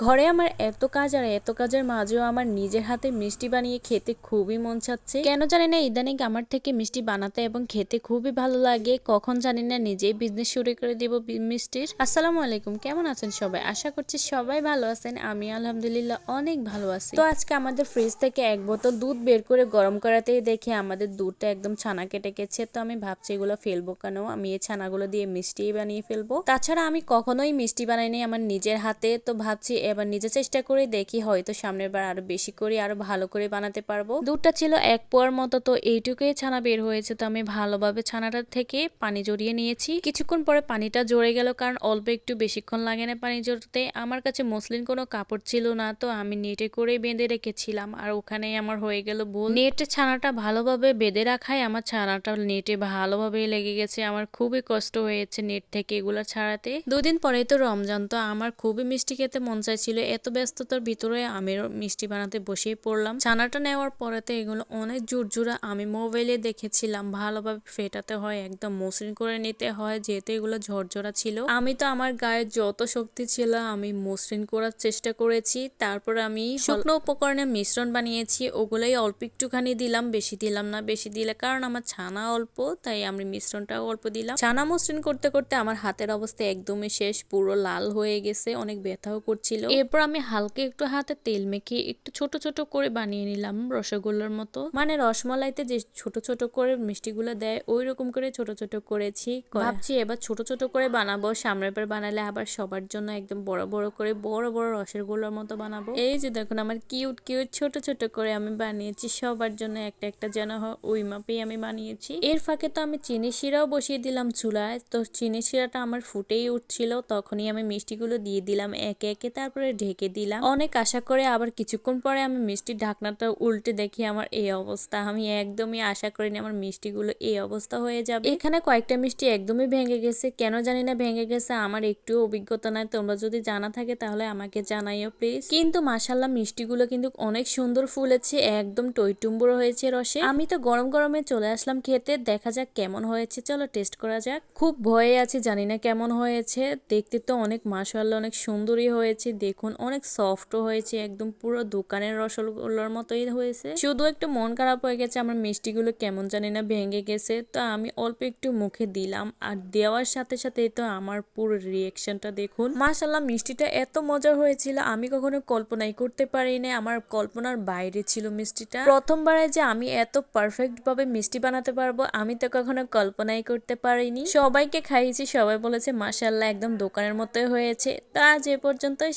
ঘরে আমার এত কাজ আর এত কাজের মাঝেও আমার নিজের হাতে মিষ্টি বানিয়ে খেতে খুবই মন চাচ্ছে। কেন জানি না, ইদানিং আমার থেকে মিষ্টি বানাতে এবং খেতে খুবই ভালো লাগে। কখন জানি না, নিজেই বিজনেস শুরু করে দিব মিষ্টির। আসসালামু আলাইকুম, কেমন আছেন সবাই? আশা করছি সবাই ভালো আছেন, আমি আলহামদুলিল্লাহ অনেক ভালো আছি। তো আজকে আমাদের ফ্রিজ থেকে এক বোতল দুধ বের করে গরম করাতেই দেখি আমাদের দুধটা একদম ছানা কেটে গেছে। তো আমি ভাবছি এগুলো ফেলব কেন? আমি এই ছানাগুলো দিয়ে মিষ্টি বানিয়ে ফেলব। তাছাড়া আমি কখনোই মিষ্টি বানাইনি আমার নিজের হাতে। তো ভাবছি এবার নিজে চেষ্টা করে দেখি, হয়তো সামনের বার আরও বেশি করে, আরও ভালো করে বানাতে পারব। দুধটা ছিল এক পোয়ার মতো, তো এইটুকুই ছানা বের হয়েছে, তো আমি ভালোভাবে ছানাটা থেকে পানি জড়িয়ে নিয়েছি। কিছুক্ষণ পরে পানিটা জড়ে গেল, কারণ অল্প একটু বেশিক্ষণ লাগে না পানি জড়তে আমার কাছে মসলিন কোনো কাপড় ছিল না, তো আমি নেটে করে বেঁধে রেখেছিলাম, আর ওখানে আমার হয়ে গেল ভুল। নেটে ছানাটা ভালোভাবে বেঁধে রাখায় আমার ছানাটা নেটে ভালোভাবে লেগে গেছে, আমার খুবই কষ্ট হয়েছে নেট থেকে এগুলো ছাড়াতে। দুদিন পরেই তো রমজান, তো আমার খুবই মিষ্টি খেতে মন চাইছিল এত ব্যস্ততার ভিতরে আমিও মিষ্টি বানাতে বসেই পড়লাম। ছানাটা নেওয়ার পরেতে এগুলো অনেক জোরজোড়া আমি মোবাইলে দেখেছিলাম। ভালোভাবে ফেটাতে হয়, একদম মসৃণ করে নিতে হয়, যেহেতু এগুলো ঝরঝরা ছিল। আমি তো আমার গায়ে যত শক্তি ছিল, আমি মসৃণ করার চেষ্টা করেছি। তারপর আমি শুকনো উপকরণে মিশ্রণ বানিয়েছি। ওগুলোই অল্প একটুখানি দিলাম, বেশি দিলাম না, বেশি দিলে, কারণ আমার ছানা অল্প, তাই আমি মিশ্রণটাও অল্প দিলাম। ছানা মসৃণ করতে করতে আমার হাতের অবস্থা একদমই শেষ, পুরো লাল হয়ে গেছে, অনেক ব্যথাও করছিল এরপর আমি হালকা একটু হাতে তেল মেখে একটু ছোট ছোট করে বানিয়ে নিলাম রসগোল্লার মতো। মানে রসমালাইতে যে ছোট ছোট করে মিষ্টিগুলো দেয় ওই রকম করে ছোট ছোট করেছি। ভাবছি এবার ছোট ছোট করে বানাবো সামনের বার বানালে আবার সবার জন্য একদম বড় বড় করে বড় বড় রসের গোল্লার মতো বানাবো। এই যে দেখুন আমার কিউট কিউট ছোট ছোট করে আমি বানিয়েছি সবার জন্য একটা একটা যেন ওই মাপেই আমি বানিয়েছি। এর ফাঁকে তো আমি চিনি শিরাও বসিয়ে দিলাম চুলায়। তো চিনি শিরাটা আমার ফুটেই উঠছিল তখনই আমি মিষ্টিগুলো দিয়ে দিলাম একে একে তারপরে ঢেকে দিলাম। অনেক আশা করে আবার কিছুক্ষণ পরে আমি মিষ্টির ঢাকনাটা উল্টে দেখি আমার এই অবস্থা। আমি একদমই আশা করিনি আমার মিষ্টিগুলো এই অবস্থা হয়ে যাবে। এখানে কয়েকটা মিষ্টি একদমই ভেঙে গেছে। কেন জানি না ভেঙে গেছে, আমার একটু অভিজ্ঞতা নাই। তোমরা যদি জানা থাকে তাহলে আমাকে জানাইও প্লিজ কিন্তু মাসাল্লাহ মিষ্টিগুলো কিন্তু অনেক সুন্দর ফুলেছে, একদম টইটুম্বুর হয়েছে রসে। আমি তো গরম গরমে চলে আসলাম খেতে, দেখা যাক কেমন হয়েছে। চলো টেস্ট করা যাক। খুব ভয়ে আছি, জানি না কেমন হয়েছে। দেখতে তো অনেক মাসাল্লাহ অনেক সুন্দরই হয়েছে। দেখুন, অনেক সফটও হয়েছে, একদম পুরো দোকানের রসগোল্লার মতোই হয়েছে। শুধু একটু মন খারাপ হয়ে গেছে, আমার মিষ্টিগুলো কেমন জানি না ভেঙে গেছে, তো আমি অল্প একটু মুখে দিলাম। আর দেওয়ার সাথে সাথে তো আমার পুরো রিয়েকশনটা দেখুন। মাসাল্লাহ মিষ্টিটা এত মজার হয়েছিল, আমি কখনো কল্পনাই করতে পারিনি আমার কল্পনার বাইরে ছিল মিষ্টিটা। প্রথমবারে যে আমি এত পারফেক্ট ভাবে মিষ্টি বানাতে পারব, আমি তো কখনো কল্পনাই করতে পারিনি। সবাইকে খাইয়েছি, সবাই বলেছে মাসাল্লাহ একদম দোকানের মতোই হয়েছে। তা আজ এ পর্যন্তই